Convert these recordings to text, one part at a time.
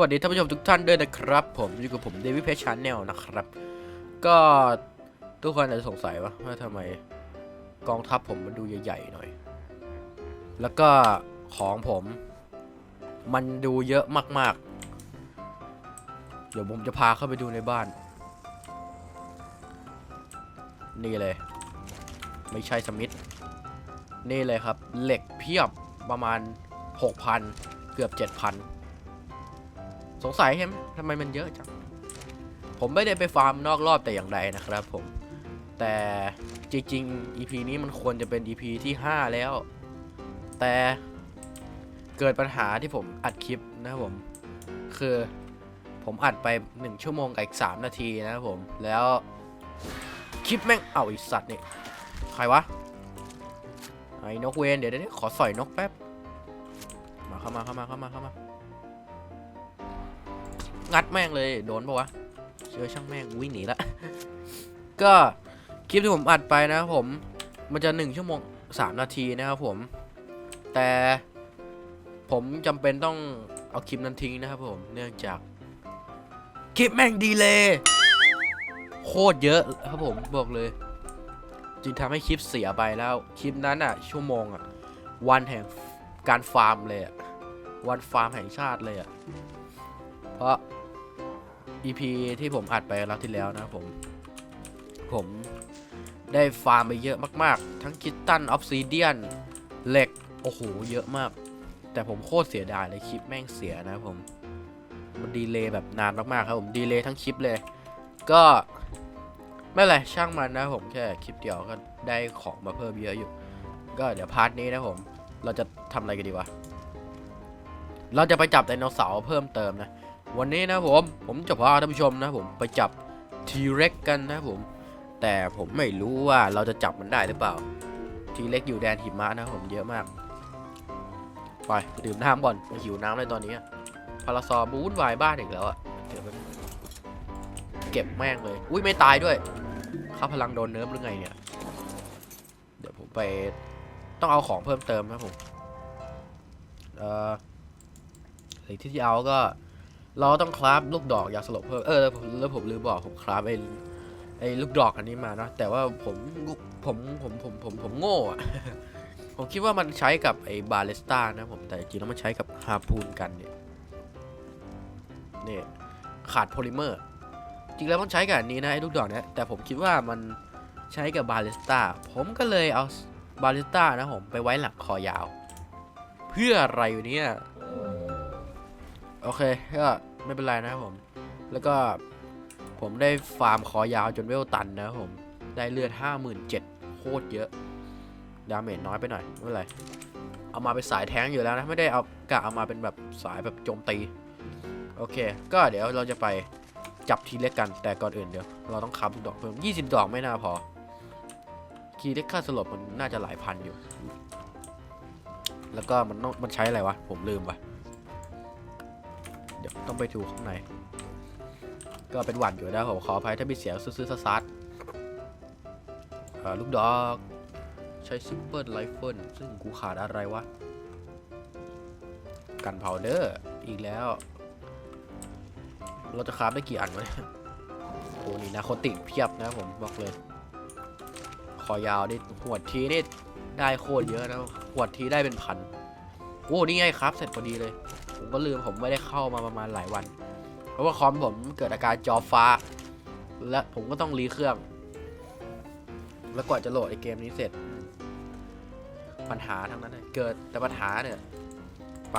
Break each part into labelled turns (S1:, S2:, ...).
S1: วัสดีท่านผู้ชมทุกท่านด้วยนะครับ ผมอยู่กับผมเดวิดเพชชานแนลนะครับ ก็ทุกคนอาจจะสงสัยว่าว่าทำไมกองทัพผมมันดูใหญ่ๆหน่อย แล้วก็ของผม มันดูเยอะมากๆ เดี๋ยวผมจะพาเข้าไปดูในบ้าน นี่เลย ไม่ใช่สมิธนี่เลยครับ เหล็กเพียบประมาณ 6,000 เกือบ 7,000 สงสัยใช่ไหมทำไมมันเยอะจัง ผมไม่ได้ไปฟาร์มนอกรอบแต่อย่างใดนะครับผม แต่จริงๆ EP นี้มันควรจะเป็น EP ที่ 5 แล้ว แต่เกิดปัญหาที่ผมอัดคลิปนะครับผม คือผมอัดไป 1 ชั่วโมงกับอีก 3 นาทีนะครับผม แล้วคลิปแม่ง เอาอีสัตว์นี่ใครวะ ไอ้นกเวนเดี๋ยวเดี๋ยวขอสอยนกแป๊บ มาเข้ามาเข้ามาเข้ามาเข้ามา งัดแม่งเลยโดนปะวะเชื่อช่างแม่งวิ่งหนีละก็คลิปที่ผมอัดไปนะครับผมมันจะหนึ่งชั่วโมงสามนาทีนะครับผม แต่ผมจำเป็นต้องเอาคลิปนั้นทิ้งนะครับผมเนื่องจากคลิปแม่งดีเลยโคตรเยอะครับผมบอกเลย จึงทำให้คลิปเสียไปแล้วคลิปนั้นอะ ชั่วโมงอะ วันแห่งการฟาร์มเลยอะวันฟาร์มแห่งชาติเลยอะเพราะ EP ที่ผมอัดไปแล้วที่แล้วนะผม ผมได้ฟาร์มไปเยอะมากๆ ทั้งคิตตันออฟซิเดียนเหล็ก โอ้โห เยอะมาก แต่ผมโคตรเสียดายเลยคลิปแม่งเสียนะผม มันดีเลย์แบบนานมากๆครับผม ดีเลย์ทั้งคลิปเลย ก็ไม่ไรช่างมันนะผมแค่คลิปเดียวก็ได้ของมาเพิ่มเยอะอยู่ ก็เดี๋ยวพาร์ทนี้นะผม เราจะทำอะไรกันดีวะ เราจะไปจับไดโนเสาร์เพิ่มเติมนะ วันนี้นะผม ผมจะพาท่านผู้ชมนะผมไปจับทีเร็กกันนะผม แต่ผมไม่รู้ว่าเราจะจับมันได้หรือเปล่า ทีเร็กอยู่แดนหิมะนะผมเยอะมาก ไปดื่มน้ำก่อนหิวน้ำเลยตอนนี้พาราซอบูนวายบ้านอีกแล้วอะเดี๋ยวเก็บแม่งเลย อุ้ยไม่ตายด้วยข้าพลังโดนเนิร์ฟหรือไงเนี่ย เดี๋ยวผมไปต้องเอาของเพิ่มเติมนะผม เอ่อสิ่งที่จะเอาก็ เราต้องคราฟลูกดอกยาสลบเพิ่มเออแล้วผมแล้วผมลืมบอกผมคราฟไอ้ไอ้ลูกดอกอันนี้มาเนอะแต่ว่าผมผมผมผมผมผมโง่อะผมคิดว่ามันใช้กับไอ้บาเลสตานะผมแต่จริงแล้วมันใช้กับฮาพูนกันเนี่ยเนี่ยขาดโพลิเมอร์ จริงแล้วมันใช้กับอันนี้นะไอ้ลูกดอกเนี่ยแต่ผมคิดว่ามันใช้กับบาเลสตาผมก็เลยเอาบาเลสตานะผมไปไว้หลังคอยาว เพื่ออะไรอยู่เนี่ยโอเคก็ ไม่เป็นไรนะครับผม แล้วก็ผมได้ฟาร์มคอยาวจนเวลตันนะครับผม ได้เลือด 57,000โคตรเยอะ ดาเมจน้อยไปหน่อย ไม่เป็นไร เอามาเป็นสายแท้งอยู่แล้วนะ ไม่ได้เอากะเอามาเป็นแบบสายแบบโจมตี โอเค ก็เดี๋ยวเราจะไปจับทีเล็กกัน แต่ก่อนอื่นเดี๋ยว เราต้องคับดอกเพิ่ม 20 ดอกไม่น่าพอ ทีเล็กค่าสลบมันน่าจะหลายพันอยู่ แล้วก็มันต้องมันใช้อะไรวะ ผมลืมว่ะ ต้องไปดูข้างในก็เป็นหวัดอยู่นะผมขออภัยถ้ามีเสียงซื้อๆซัดๆอ่าลูกดอกใช้ซิมเปิลไรเฟิลซึ่งกูขาดอะไรวะ กันพาวเดอร์อีกแล้ว เราจะคราฟได้กี่อันวะเนี่ยโอ้นี่นะโคติเพียบนะผมบอกเลย คอยาวนี่หวดทีนี่ได้โคตรเยอะนะหวดทีได้เป็นพันโอ้นี่ไงครับเสร็จพอดีเลย ผมก็ลืมผมไม่ได้เข้ามาประมาณหลายวัน เพราะว่าคอมผมเกิดอาการจอฟ้า และผมก็ต้องรีเครื่อง แล้วกว่าจะโหลดไอเกมนี้เสร็จ ปัญหาทั้งนั้นเลยเกิดแต่ปัญหาเนี่ย ไป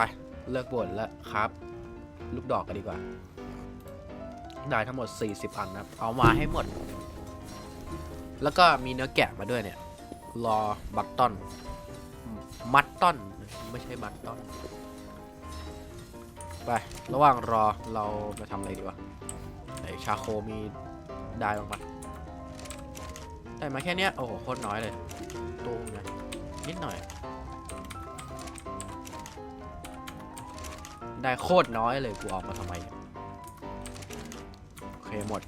S1: เลิกบ่นแล้วครับ ลูกดอกกันดีกว่า ได้ทั้งหมด 40 อันนะเอามาให้หมด แล้วก็มีเนื้อแกะมาด้วยเนี่ย รอบัตตอน มัตตอน ไม่ใช่บัตตอน ไป ระหว่างรอเรามาทำอะไรดีวะไอชาโคมีได้บ้างปะได้มาแค่เนี้ย โอ้โหโคตรน้อยเลยตูมนะนิดหน่อย ได้โคตรน้อยเลยกูออกมาทำไม โอเคหมด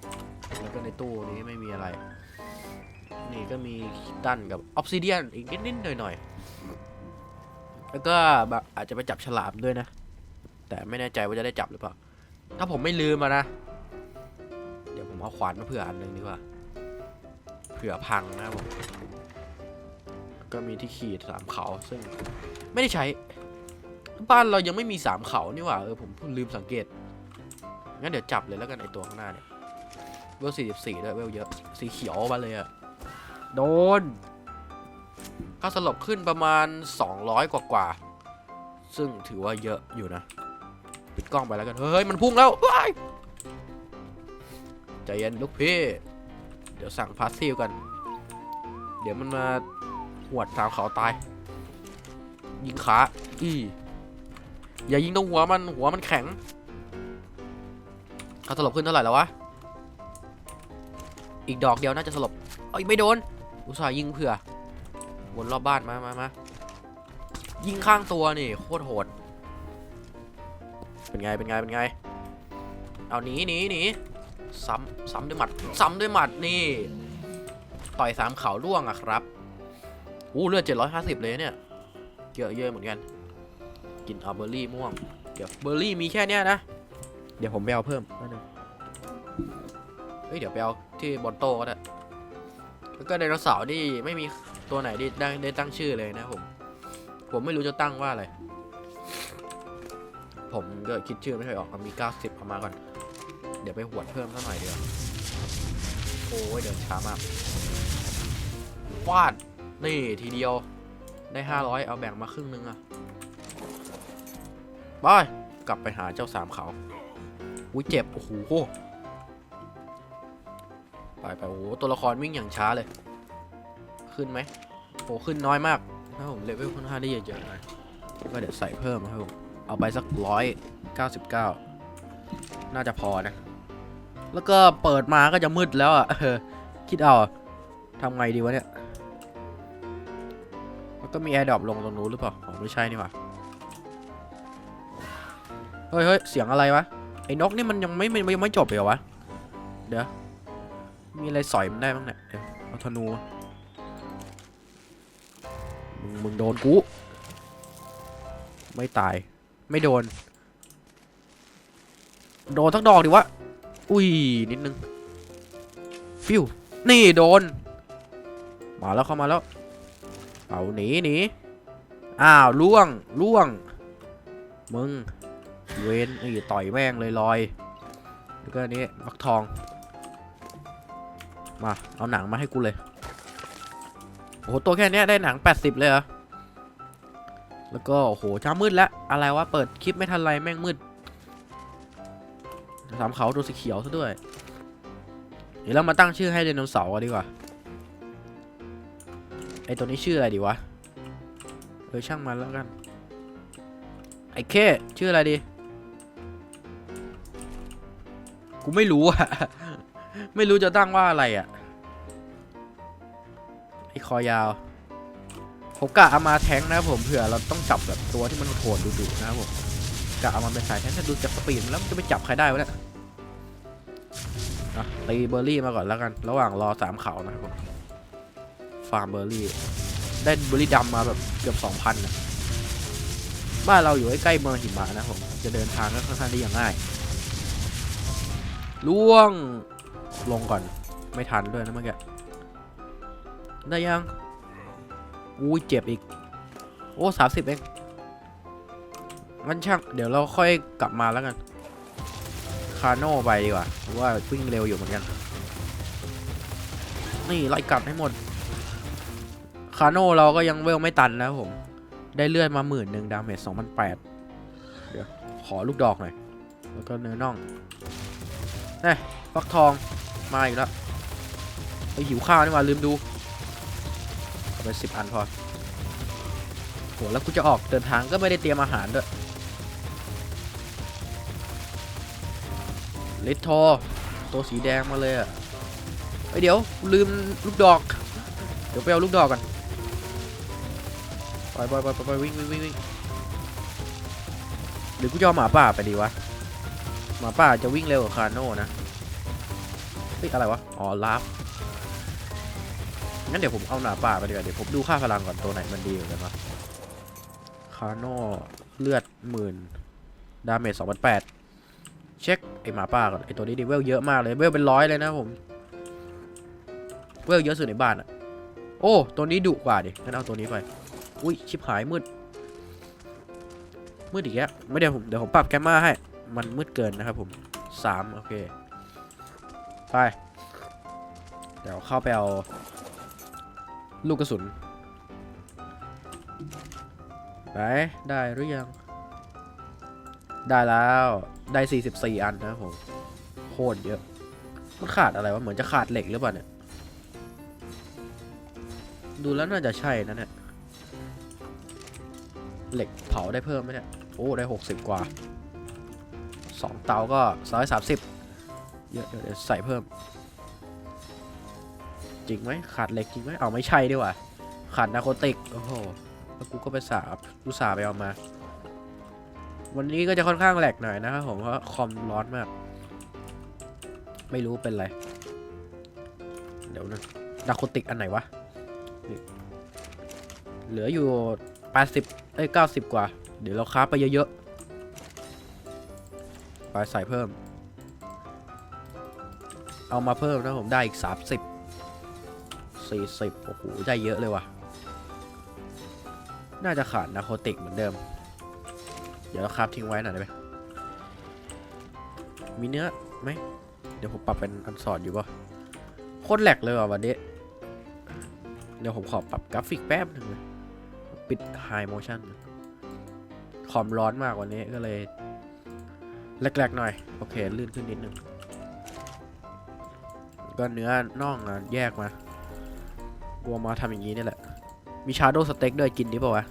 S1: แล้วก็ในตู้นี้ไม่มีอะไร นี่ก็มีคิตันกับออฟซิเดียนอีกนิดๆหน่อยๆ แล้วก็อาจจะไปจับฉลามด้วยนะ แต่ไม่แน่ใจว่าจะได้จับหรือเปล่า ถ้าผมไม่ลืมอะนะ เดี๋ยวผมเอาขวานมาเผื่ออันหนึ่งดีกว่า เผื่อพังนะครับผมก็มีที่ขีดสามเขาซึ่งไม่ได้ใช้ บ้านเรายังไม่มีสามเขานี่หว่าเออผมเพิ่งลืมสังเกต งั้นเดี๋ยวจับเลยแล้วกันไอตัวข้างหน้าเนี่ยเวลสี่สิบสี่ด้วยเวลเยอะ สีเขียวมาเลยอะโดนค่าสลบขึ้นประมาณ 200 กว่ากว่าๆซึ่งถือว่าเยอะอยู่นะ ปิดกล้องไปแล้วกัน เฮ้ย มันพุ่งแล้วใจเย็นลูกพี่ เดี๋ยวสั่งพาสซีลกัน เดี๋ยวมันมาหวดตามเขาตาย ยิงขา อีอย่ายิงตรงหัวมันหัวมันแข็งเขาสลบขึ้นเท่าไหร่แล้ววะ อีกดอกเดียวน่าจะสลบเอ้ยไม่โดน อุตส่าห์ยิงเผื่อวนรอบบ้านมามามายิงข้างตัวนี่โคตรโหด เป็นไง เป็นไง เป็นไง เอาหนีหนีหนีซ้ำซ้ำด้วยหมัด ซ้ำด้วยหมัดนี่ ต่อยสามเขาล่วงอะครับ อู้เลือด750เลยเนี่ยเยอะเยอะเหมือนกัน กินเอาเบอร์รี่ม่วง เดี๋ยวเบอร์รี่มีแค่เนี้ยนะ เดี๋ยวผมไปเอาเพิ่มแป๊บนึงเฮ้ยเดี๋ยวไปเอาที่บอนโต้ก็ได้แล้วก็ไดโนเสาร์นี่ไม่มีตัวไหนได้ได้ตั้งชื่อเลยนะผม ผมไม่รู้จะตั้งว่าอะไร ผมก็คิดชื่อไม่ค่อยออกมี 90เอามาก่อน เดี๋ยวไปหวดเพิ่มสักหน่อยเดียวโอ้ยเดินช้ามากฟาดนี่ทีเดียวได้ 500 เอาแบ่งมาครึ่งนึงอะบายกลับไปหาเจ้าสามเขาอุ้ยเจ็บ โอ้โหไปไปโอ้โหตัวละครวิ่งอย่างช้าเลย ขึ้นไหมโอ้ขึ้นน้อยมากถ้าผมเลเวลค่อนข้างได้เยอะๆหน่อยก็เดี๋ยวใส่เพิ่มครับผม เอาไปสักร้อยเก้าสิบเก้าน่าจะพอนะ แล้วก็เปิดมาก็จะมืดแล้วอะคิดเอาทำไงดีวะเนี่ยแล้วก็มีแอร์ดรอปลงตรงนู้นหรือเปล่าอ๋อไม่ใช่นี่หว่าเฮ้ยเฮ้ยเสียงอะไรวะ ไอ้นกนี่มันยังไม่ไม่ยังไม่จบเลยเหรอวะ เดี๋ยว มีอะไรสอยมันได้บ้างเนี่ยเดี๋ยวเอาธนู มึงมึงโดนกู ไม่ตาย ไม่โดน โดนทั้งดอกดิวะ อุ้ย นิดนึง ฟิว นี่โดน มาแล้วเข้ามาแล้ว เอาหนีหนีอ้าวล่วงล่วง มึง เวนนี่ต่อยแม่งเลยลอย แล้วก็อันนี้ฟักทอง มา เอาหนังมาให้กูเลย โอ้โห ตัวแค่เนี้ยได้หนัง 80 เลยเหรอ แล้วก็โอ้โหช้ามืดแล้วอะไรวะเปิดคลิปไม่ทันไรแม่งมืดสามเขาตัวสีเขียวซะด้วย เดี๋ยวเรามาตั้งชื่อให้ไดโนเสาร์กันดีกว่าไอตัวนี้ชื่ออะไรดีวะเออช่างมันแล้วกันไอเคชื่ออะไรดี กูไม่รู้อะไม่รู้จะตั้งว่าอะไรอะไอคอยาว ผมกะเอามาแทงนะครับผมเผื่อเราต้องจับแบบตัวที่มันโหดดุๆนะครับผมกะเอามาเป็นสายแทงถ้าดูจากสปีดมันแล้วมันจะไปจับใครได้วะเนี่ยอะตีเบอร์รี่มาก่อนแล้วกัน ระหว่างรอสามเขานะครับผมฟาร์มเบอร์รี่ ได้เบอร์รี่ดำมาแบบเกือบสองพันนะบ้านเราอยู่ใกล้เมืองหิมะนะผมจะเดินทางก็ค่อนข้างได้อย่างง่ายล่วงลงก่อนไม่ทันด้วยนะเมื่อกี้ได้ยัง อุ้ยเจ็บอีก โอ้สามสิบเองงั้นช่าง เดี๋ยวเราค่อยกลับมาแล้วกัน คาโน่ไปดีกว่าเพราะว่าวิ่งเร็วอยู่เหมือนกัน นี่ไล่กลับให้หมด คาโน่เราก็ยังเวลไม่ตันนะผม ได้เลื่อดมาหมื่นหนึ่งดาเมจสองพันแปดเดี๋ยว ขอลูกดอกหน่อย แล้วก็เนื้อน่องนี่ฟักทอง มาอีกแล้ว ไปหิวข้าวนี่หว่าลืมดู เอาไปสิบอันพอโหแล้วกูจะออกเดินทางก็ไม่ได้เตรียมอาหารด้วยลิททอตัวสีแดงมาเลยอะไอยเดี๋ยวกูลืมลูกดอก เดี๋ยวไปเอาลูกดอกกันไปไปไปไปไปวิ่งวิ่งวิ่งวิ่งหรือกูจะเอาหมาป่าไปดีวะหมาป่าจะวิ่งเร็วกว่าคาโน่นะเฮ้ยอะไรวะ อ๋อลาฟ งั้นเดี๋ยวผมเอาหนาป่าไปดีกว่าเดี๋ยวผมดูค่าพลังก่อนตัวไหนมันดีกว่ากันวะคาโน่เลือดหมื่นดาเมจสองพันแปดเช็คไอหมาป่าก่อนไอตัวนี้ดิเวลเยอะมากเลยเวลเป็นร้อยเลยนะผมเวลเยอะสุดในบ้านอะโอ้ตัวนี้ดุกว่าดิงั้นเอาตัวนี้ไปอุ้ยชิบหายมืดมืดอีกแล้วไม่เดี๋ยวผมเดี๋ยวผมปรับแกมมาให้ มันมืดเกินนะครับผมสามโอเคไปเดี๋ยวเข้าไปเอา ลูกกระสุนไหนได้หรือยัง ได้แล้ว ได้ 44 อันนะผม โคตรเยอะ มันขาดอะไรวะ เหมือนจะขาดเหล็กหรือเปล่าเนี่ย ดูแล้วน่าจะใช่นะเนี่ย เหล็กเผาได้เพิ่มไหมเนี่ย โอ้ ได้ 60 กว่า 2 เตาก็ 130 เยอะเยวเดี๋ยวใส่เพิ่ม จริงไหมขาดเหล็กจริงไหมเอาไม่ใช่ดีกว่าขาดนาโคติกโอ้โหแล้วกูก็ไปสาบอุตส่าห์ไปเอามา วันนี้ก็จะค่อนข้างแหลกหน่อยนะครับผมเพราะคอมร้อนมาก ไม่รู้เป็นไร เดี๋ยวนะนาโคติกอันไหนวะเหลืออยู่ 80เอ้ย90 กว่า เดี๋ยวเราค้าไปเยอะๆไปใส่เพิ่ม เอามาเพิ่มนะผมได้อีก 30 40โอ้โหได้เยอะเลยว่ะ น่าจะขาดนาโคติกเหมือนเดิม เดี๋ยวเราคราฟทิ้งไว้หน่อยได้ไหมมีเนื้อไหม เดี๋ยวผมปรับเป็นอันสอดอยู่ป่ะโคตรแหลกเลยว่ะวันนี้ เดี๋ยวผมขอปรับกราฟิกแป๊บหนึ่งปิด High Motion คอมร้อนมากวันนี้ก็เลยแหลกๆหน่อย โอเค ลื่นขึ้นนิดนึง ก็เนื้อน่องอแยกมา กลัวมาทำอย่างนี้นี่แหละ มีชาร์โดสเต็กด้วยกินดิเปล่าวะ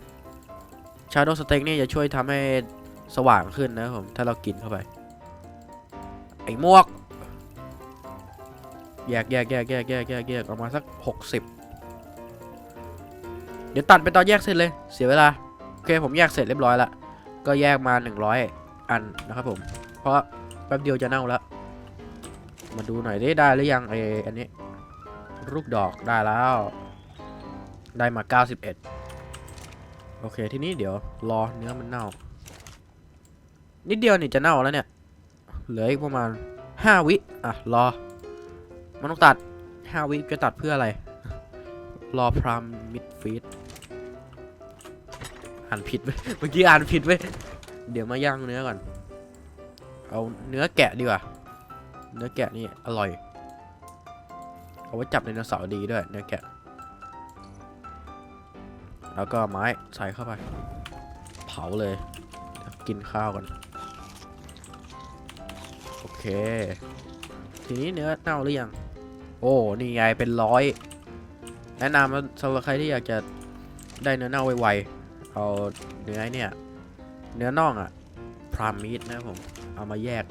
S1: ชาร์โดสเต็กนี่จะช่วยทำให้สว่างขึ้นนะผมถ้าเรากินเข้าไป ไอ้มวก แยกแยกแยกแยกแยกแยกแยกออกมาสักหกสิบเดี๋ยวตัดไปตอนแยกเสร็จเลย เสียเวลา โอเคผมแยกเสร็จเรียบร้อยละ ก็แยกมา 100 อันนะครับผม เพราะแป๊บเดียวจะเน่าแล้ว มาดูหน่อยได้ได้หรือยังไออันนี้ ลูกดอกได้แล้ว ได้มา 91 โอเค ทีนี้เดี๋ยวรอเนื้อมันเน่า นิดเดียวนี่จะเน่าแล้วเนี่ย เหลืออีกประมาณ 5 วิอะ รอ มันต้องตัด 5 วิจะตัดเพื่ออะไร รอพรามมิดฟีดอ่านผิดไปเมื่อกี้อ่านผิดไปเดี๋ยวมาย่างเนื้อก่อน เอาเนื้อแกะดีกว่า เนื้อแกะนี่อร่อย เอาไว้จับไดโนเสาร์ดีด้วยเนื้อแกะแล้วก็ไม้ใส่เข้าไป เผาเลย กินข้าวกัน โอเค ทีนี้เนื้อเน่าหรือยัง โอ้ นี่ไงเป็นร้อย แนะนำสำหรับใครที่อยากจะได้เนื้อเน่าไวๆ เอาเนื้อเนี่ย เนื้อน่องอะพรามมีดนะผม เอามาแยก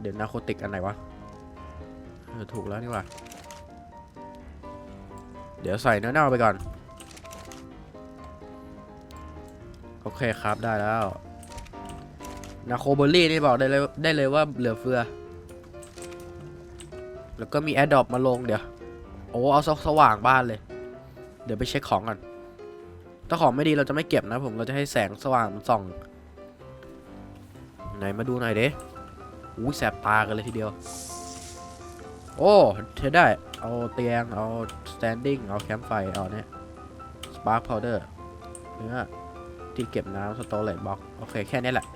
S1: เดี๋ยวนาโคติกอันไหนวะ เออถูกแล้วนี่ว่าเดี๋ยวใส่เนื้อเน่าไปก่อน โอเคครับได้แล้วนาโคเบอร์รี่นี่บอกได้เลยได้เลยว่าเหลือเฟือ แล้วก็มีแอดดอปมาลงเดี๋ยว โอ้เอาสสว่างบ้านเลย เดี๋ยวไปเช็คของก่อน ถ้าของไม่ดีเราจะไม่เก็บนะผม เราจะให้แสงสว่างส่อง ไหนมาดูหน่อยเด้อู้แสบตากันเลยทีเดียว โอ้เทได้ เอาเตียง เอา standing เอาแคมป์ไฟ เอาเนี่ย spark powder เนื้อที่เก็บน้ำ storage box โอเค แค่นี้แหละ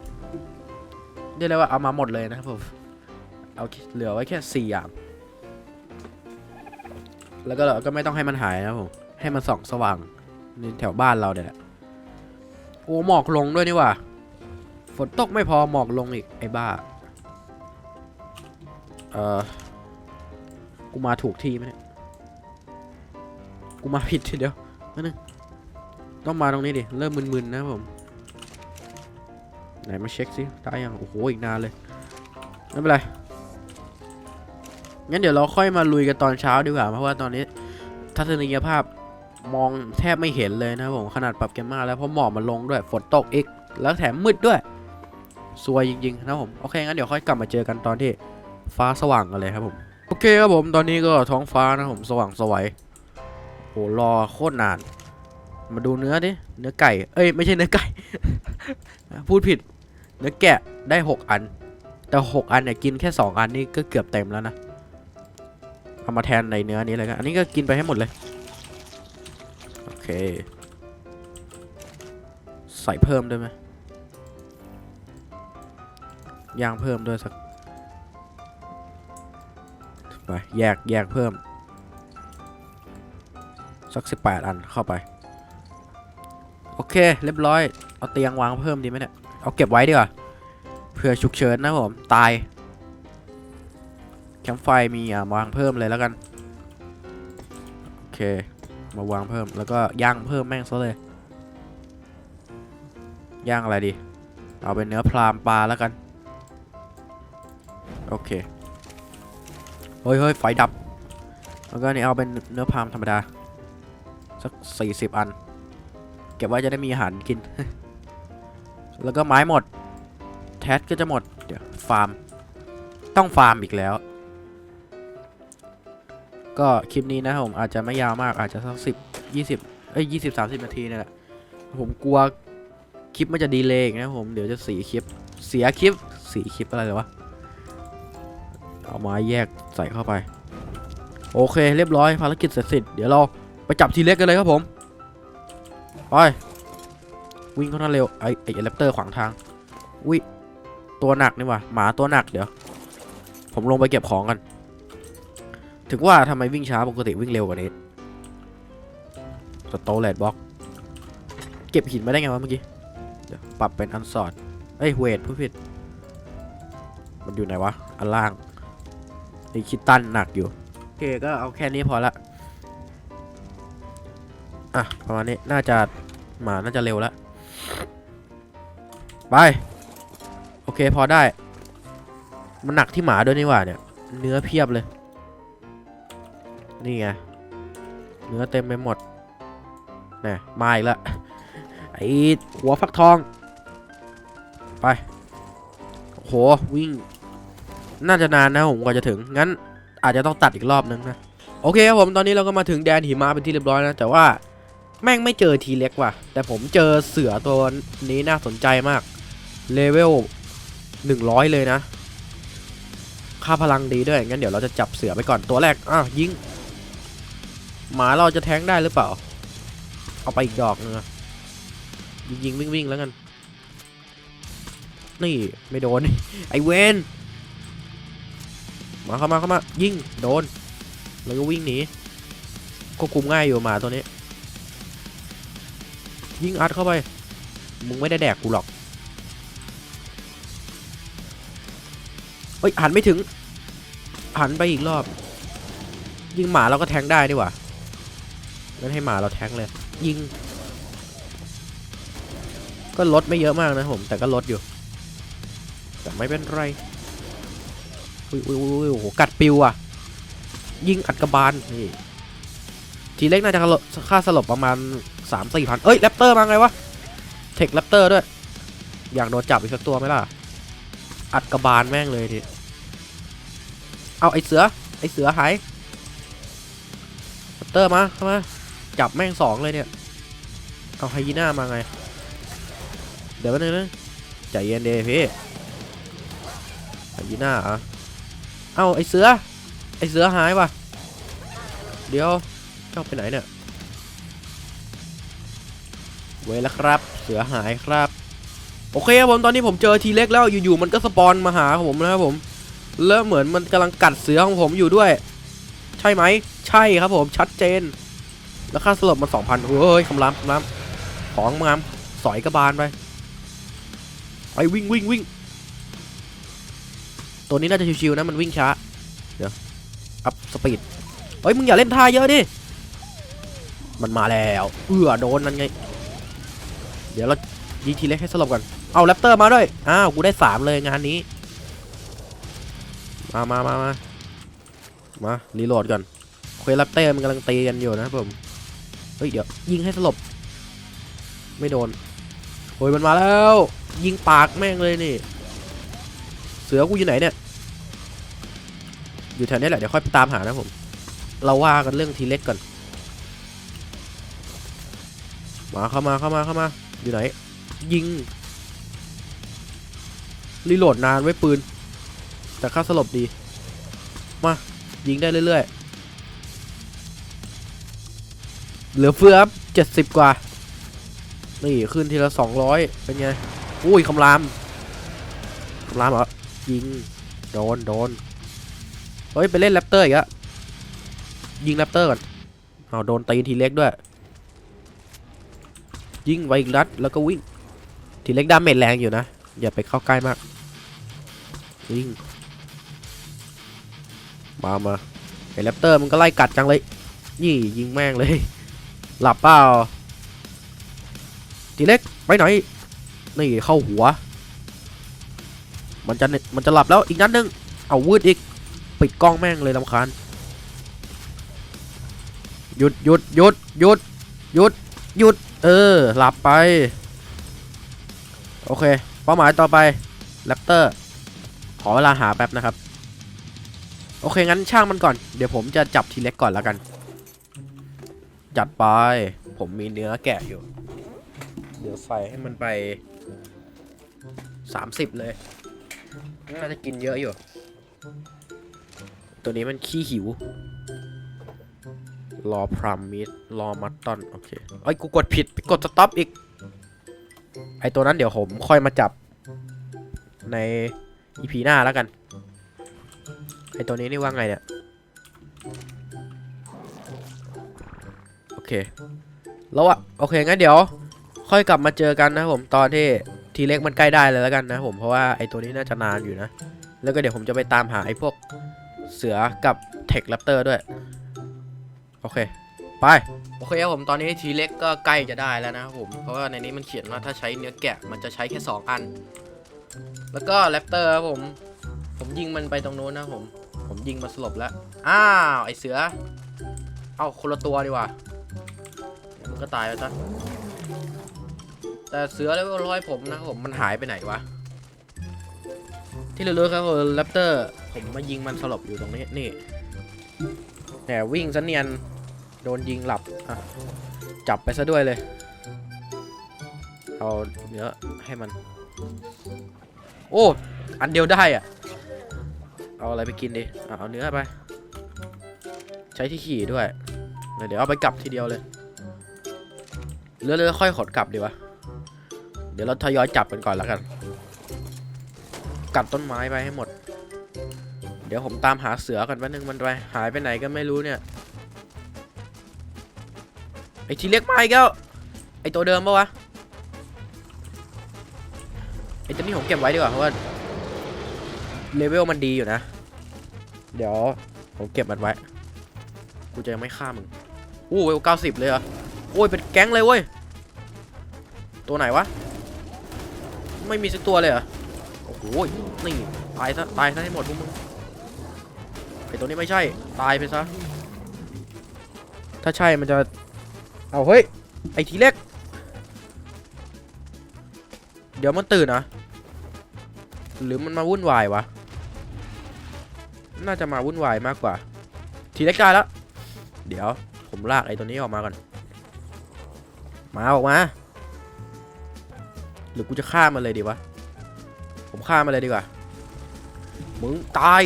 S1: เรียกได้ว่าเอามาหมดเลยนะครับผม เอาเหลือไว้แค่สี่อย่าง แล้วก็เราก็ไม่ต้องให้มันหายนะครับผม ให้มันส่องสว่างในแถวบ้านเราเนี่ยแหละ โอ้หมอกลงด้วยนี่ว่าฝนตกไม่พอหมอกลงอีกไอ้บ้า เอ่อ กูมาถูกที่ไหมเนี่ย กูมาผิดทีเดียวนั่นนึงต้องมาตรงนี้ดิ เริ่มมึนๆนะผม ไหนมาเช็คสิได้ยัง โอ้โห อีกนานเลย ไม่เป็นไร งั้นเดี๋ยวเราค่อยมาลุยกันตอนเช้าดีกว่า เพราะว่าตอนนี้ ทัศนียภาพมองแทบไม่เห็นเลยนะผม ขนาดปรับเกมมาแล้ว เพราะหมอกมันลงด้วย ฝนตกอีก แล้วแถมมืดด้วยสวยจริงๆนะผม โอเค งั้นเดี๋ยวค่อยกลับมาเจอกันตอนที่ฟ้าสว่างกันเลยครับผม โอเคครับผมตอนนี้ก็ท้องฟ้านะผมสว่างสวยโหรอโคตรนาน มาดูเนื้อดิเนื้อไก่ เอ้ยไม่ใช่เนื้อไก่ พูดผิด เนื้อแกะได้หกอัน แต่หกอันเนี่ยกินแค่สองอันนี่ก็เกือบเต็มแล้วนะเอามาแทนในเนื้อนี้เลยกันอันนี้ก็กินไปให้หมดเลยโอเค ใส่เพิ่มด้วยไหมย่างเพิ่มด้วยสัก ไปแยกแยกเพิ่ม สักสิบแปดอันเข้าไป โอเค เรียบร้อย เอาเตียงวางเพิ่มดีไหมเนี่ย เอาเก็บไว้ดีกว่าเผื่อฉุกเฉินนะผม ตาย แคมป์ไฟมีอะวางเพิ่มเลยแล้วกัน โอเค มาวางเพิ่มแล้วก็ย่างเพิ่มแม่งซะเลย ย่างอะไรดี เอาเป็นเนื้อพรามปลาแล้วกัน โอเค เฮ้ยเฮ้ยไฟดับ แล้วก็นี่เอาเป็นเนื้อพามธรรมดา สักสี่สิบอัน เก็บไว้จะได้มีอาหารกิน แล้วก็ไม้หมด แทสก็จะหมด เดี๋ยวฟาร์ม ต้องฟาร์มอีกแล้ว ก็คลิปนี้นะผมอาจจะไม่ยาวมากอาจจะสักสิบยี่สิบเอ้ยยี่สิบสามสิบนาทีเนี่ยแหละ ผมกลัวคลิปมันจะดีเลย์นะผม เดี๋ยวจะสีคลิป เสียคลิปสีคลิปอะไรเลยวะ เอาไม้แยกใส่เข้าไป โอเค เรียบร้อยภารกิจเสร็จสิ้นเดี๋ยวเราไปจับทีเล็กกันเลยครับผม ไป วิ่งค่อนข้างเร็วไอไอแรปเตอร์ขวางทางอุ้ยตัวหนักนี่ว่ะหมาตัวหนักเดี๋ยว ผมลงไปเก็บของกัน ถึงว่าทำไมวิ่งช้าปกติวิ่งเร็วกว่านี้สโตเลดบล็อกเก็บหินมาได้ไงวะเมื่อกี้เดี๋ยวปรับเป็นอันสอดเอ้ยเวทผู้ผิด มันอยู่ไหนวะ อันล่าง นี่คิดตันหนักอยู่โอเคก็เอาแค่นี้พอละอะประมาณนี้น่าจะหมาน่าจะเร็วแล้วไปโอเคพอได้ มันหนักที่หมาด้วยนี่หว่าเนี่ย เนื้อเพียบเลย นี่ไงเนื้อเต็มไปหมดนี่มาอีกล้วไอหัวฟักทอง ไปโหวิ่ง น่าจะนานนะผมกว่าจะถึง งั้นอาจจะต้องตัดอีกรอบนึงนะ โอเคครับผม ตอนนี้เราก็มาถึงแดนหิมะเป็นที่เรียบร้อยนะ แต่ว่าแม่งไม่เจอทีเล็กว่ะ แต่ผมเจอเสือตัวนี้น่าสนใจมาก เลเวล 100 เลยนะ ค่าพลังดีด้วย งั้นเดี๋ยวเราจะจับเสือไปก่อน ตัวแรกอะยิง หมาเราจะแทงได้หรือเปล่า เอาไปอีกดอกนึงอะยิงยิงวิ่งวิ่งแล้วกัน นี่ไม่โดน ไอเวน มาเข้ามาเข้ามายิงโดน แล้วก็วิ่งหนีควบคุมง่ายอยู่หมาตัวนี้ ยิงอัดเข้าไป มึงไม่ได้แดกกูหรอกเฮ้ยหันไม่ถึง หันไปอีกรอบ ยิงหมาเราก็แทงได้ดีกว่างั้นให้หมาเราแทงเลย ยิง ก็ลดไม่เยอะมากนะผม แต่ก็ลดอยู่ แต่ไม่เป็นไร อุ้ยอุ้ยอุ้ยโอ้โหกัดปิวอะ ยิงอัดกระบาลนี่ทีเล็กน่าจะค่าสลบประมาณสามสี่พันเอ้ยแรปเตอร์มาไงวะเทคแรปเตอร์ด้วย อยากโดนจับอีกสักตัวไหมล่ะ อัดกระบาลแม่งเลยทีเอาไอเสือไอเสือหายแรปเตอร์มาเข้ามาจับแม่งสองเลยเนี่ย เอาไฮยีน่ามาไง เดี๋ยวแป๊บนึงนะใจเย็นเดพี่ไฮยีน่าอะ เอาไอเสือ ไอเสือหายว่ะ เดี๋ยวเจ้าไปไหนเนี่ย เว้ยแล้วครับ เสือหายครับ โอเคครับผมตอนนี้ผมเจอทีเล็กแล้วอยู่ๆมันก็สปอนมาหาผมนะครับผม แล้วเหมือนมันกำลังกัดเสือของผมอยู่ด้วย ใช่ไหม ใช่ครับผมชัดเจน แล้วค่าสลบมันสองพันเฮ้ยคำรามคำรามของงามสอยกระบาลไป ไปวิ่งวิ่งวิ่ง ตัวนี้น่าจะชิวๆนะมันวิ่งช้า เดี๋ยว อัพสปีด เฮ้ยมึงอย่าเล่นท่าเยอะดิ มันมาแล้ว เอื้อโดนนั่นไง เดี๋ยวเรายิงทีเล็กให้สลบก่อน เอาแรปเตอร์มาด้วย อ้าว กูได้สามเลยงานนี้ มามามามามารีโหลดก่อน เควสแรปเตอร์มันกำลังตีกันอยู่นะครับผม เฮ้ยเดี๋ยวยิงให้สลบ ไม่โดน โอ้ยมันมาแล้ว ยิงปากแม่งเลยนี่ เสือกูอยู่ไหนเนี่ย อยู่แถวนี้แหละ เดี๋ยวค่อยไปตามหานะผม เราว่ากันเรื่องทีเล็กก่อน มาเข้ามาเข้ามาเข้ามา อยู่ไหน ยิง รีโหลดนานไว้ปืน แต่ค่าสลบดี มา ยิงได้เรื่อยๆ เหลือเฟือเจ็ดสิบกว่า นี่ ขึ้นทีละสองร้อยเป็นไง อุ้ยคำรามคำรามเหรอ ยิง โดน โดน เฮ้ย ไปเล่นแรปเตอร์อีกอะยิงแรปเตอร์ก่อนเอาโดนตีทีเล็กด้วย ยิงไวอีกนัดแล้วก็วิ่ง ทีเล็กดาเมจแรงอยู่นะ อย่าไปเข้าใกล้มาก วิ่ง มามาไอ้แรปเตอร์มันก็ไล่กัดจังเลย นี่ยิงแม่งเลย หลับเปล่า ทีเล็กไปไหน นี่เข้าหัว มันจะมันจะหลับแล้วอีกนัดหนึงเอาวืดอีกปิดกล้องแม่งเลยลำคาญหยุดหยุดหยุดหยุดหยุดหยุดเออหลับไป โอเค เป้าหมายต่อไปแรปเตอร์ขอเวลาหาแป๊บนะครับ โอเค งั้นช่างมันก่อน เดี๋ยวผมจะจับทีเล็กก่อนแล้วกัน จัดไป ผมมีเนื้อแกะอยู่ เดี๋ยวใส่ให้มันไป 30 เลย น่าจะกินเยอะอยู่ ตัวนี้มันขี้หิว รอพรามมิดรอมัตตอนโอเคเอ้ยกูกดผิดไปกดสต็อปอีก ไอ้ตัวนั้นเดี๋ยวผมค่อยมาจับ ในอีพีหน้าแล้วกัน ไอ้ตัวนี้นี่ว่าไงเนี่ย โอเค แล้วอะโอเคงั้นเดี๋ยว ค่อยกลับมาเจอกันนะผมตอนที่ ทีเล็กมันใกล้ได้เลยแล้วกันนะผมเพราะว่าไอตัวนี้น่าจะนานอยู่นะ แล้วก็เดี๋ยวผมจะไปตามหาไอพวกเสือกับเทคแรปเตอร์ด้วย โอเค ไป โอเคครับผมตอนนี้ทีเล็กก็ใกล้จะได้แล้วนะครับผมเพราะว่าในนี้มันเขียนว่าถ้าใช้เนื้อแกะมันจะใช้แค่ 2 อัน แล้วก็แรปเตอร์ครับผม ผมยิงมันไปตรงนู้นนะผมผมยิงมันสลบแล้ว อ้าว ไอเสือ เอาคนละตัวดีกว่ามันก็ตายแล้วจ้ะ แต่เสือเลเวลร้อยผมนะครับผมมันหายไปไหนวะ ที่เลือๆครับคือแรปเตอร์ผมมายิงมันสลบอยู่ตรงนี้นี่แต่วิ่งซะเนียนโดนยิงหลับอะจับไปซะด้วยเลยเอาเนื้อให้มัน โอ้ อันเดียวได้อะ เอาอะไรไปกินดีเอาเนื้อไป ใช้ที่ขี่ด้วย เดี๋ยวเอาไปกลับทีเดียวเลยเรือๆค่อยขดกลับดีวะ เดี๋ยวเราทยอยจับกันก่อนแล้วกัน กัดต้นไม้ไปให้หมด เดี๋ยวผมตามหาเสือกันแป๊บนึงมันไปหายไปไหนก็ไม่รู้เนี่ย ไอที่เล็กมาอีกแล้วไอตัวเดิมปะวะ ไอตัวนี้ผมเก็บไว้ดีกว่าเพราะว่าเลเวลมันดีอยู่นะ เดี๋ยวผมเก็บมันไว้ กูจะยังไม่ฆ่ามึงอู้เวลเก้าสิบเลยเหรอ โอ้ยเป็นแก๊งเลยเว้ย ตัวไหนวะ ไม่มีสักตัวเลยเหรอ โอ้โห นี่ ตายซะ ตายซะให้หมดพวกมึง ไอตัวนี้ไม่ใช่ ตายไปซะ ถ้าใช่มันจะ เอาเฮ้ย ไอทีเล็ก เดี๋ยวมันตื่นนะ หรือมันมาวุ่นวายวะ น่าจะมาวุ่นวายมากกว่า ทีเล็กได้แล้ว เดี๋ยวผมลากไอตัวนี้ออกมาก่อน มาออกมา หรือกูจะฆ่ามันเลยดีวะ ผมฆ่ามันเลยดีกว่า มึงตาย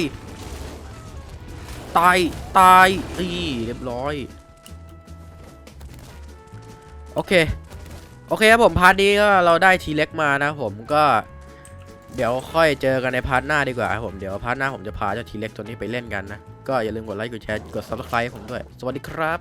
S1: ตาย ตายนี่เรียบร้อย โอเค โอเคครับผมพาร์ทนี้ก็เราได้ทีเล็กมานะผมก็เดี๋ยวค่อยเจอกันในพาร์ทหน้าดีกว่าครับผมเดี๋ยวพาร์ทหน้าผมจะพาเจ้าทีเล็กตัวนี้ไปเล่นกันนะ ก็อย่าลืมกดไลค์กดแชร์กด subscribe ผมด้วย สวัสดีครับ